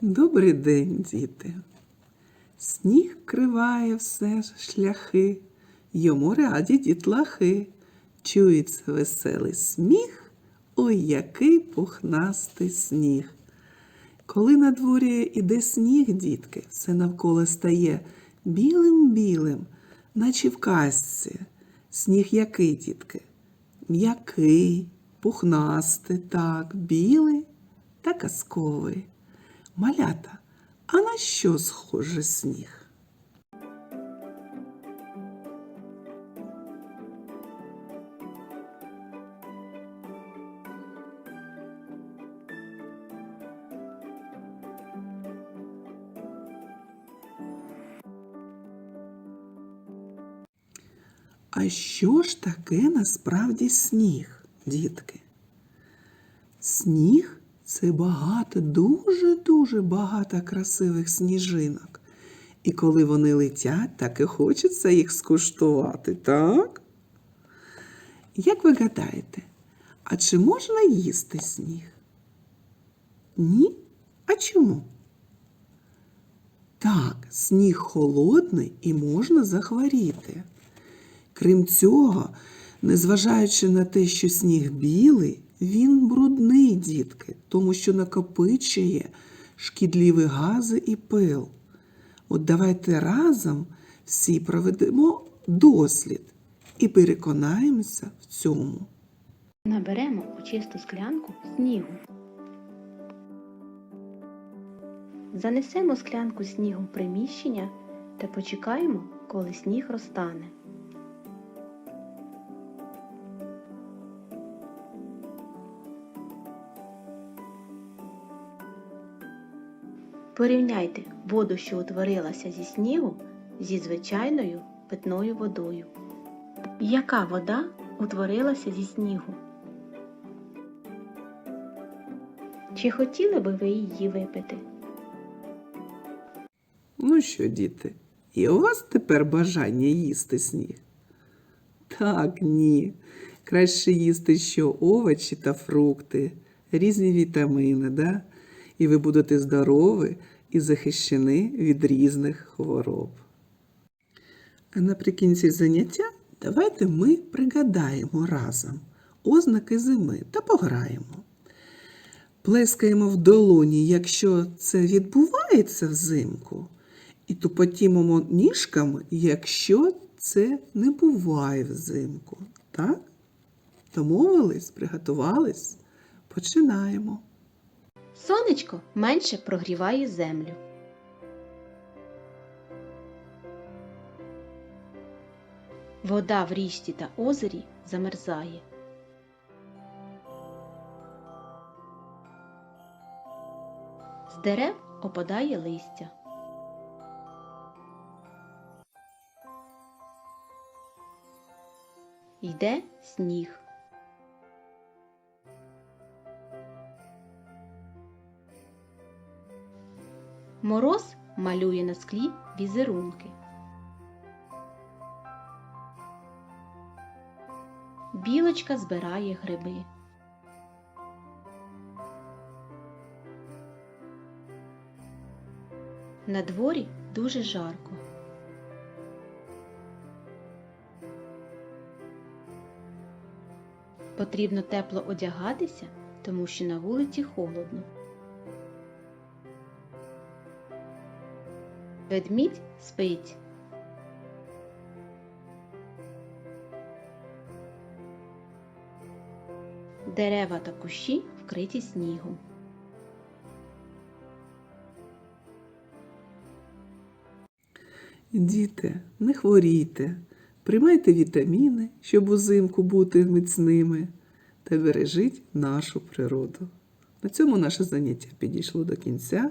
Добрий день, діти. Сніг криває все ж шляхи, йому раді дітлахи. Чується веселий сміх, ой, який пухнастий сніг. Коли на дворі іде сніг, дітки, все навколо стає білим-білим, наче в казці. Сніг який, дітки? М'який, пухнастий, так, білий та казковий. Малята, а на що схоже сніг? А що ж таке насправді сніг, дітки? Сніг це багато, дуже-дуже багато красивих сніжинок. І коли вони летять, так і хочеться їх скуштувати, так? Як ви гадаєте, а чи можна їсти сніг? Ні? А чому? Так, сніг холодний і можна захворіти. Крім цього, незважаючи на те, що сніг білий, він брудний, дітки, тому що накопичує шкідливі гази і пил. От давайте разом всі проведемо дослід і переконаємося в цьому. Наберемо у чисту склянку снігу. Занесемо склянку снігу в приміщення та почекаємо, коли сніг розтане. Порівняйте воду, що утворилася зі снігу, зі звичайною питною водою. Яка вода утворилася зі снігу? Чи хотіли би ви її випити? Ну що, діти, і у вас тепер бажання їсти сніг? Так, ні. Краще їсти що овочі та фрукти, різні вітаміни, да? і ви будете здорові і захищені від різних хвороб. А наприкінці заняття давайте ми пригадаємо разом ознаки зими та пограємо. Плескаємо в долоні, якщо це відбувається взимку, і тупотімимо ніжками, якщо це не буває взимку. Так? Домовились, приготувались? Починаємо. Сонечко менше прогріває землю. Вода в річці та озері замерзає. З дерев опадає листя. Йде сніг. Мороз малює на склі візерунки. Білочка збирає гриби. На дворі дуже жарко. Потрібно тепло одягатися, тому що на вулиці холодно. Ведмідь спить. Дерева та кущі вкриті снігом. Діти, не хворійте, приймайте вітаміни, щоб узимку бути міцними, та бережіть нашу природу. На цьому наше заняття підійшло до кінця.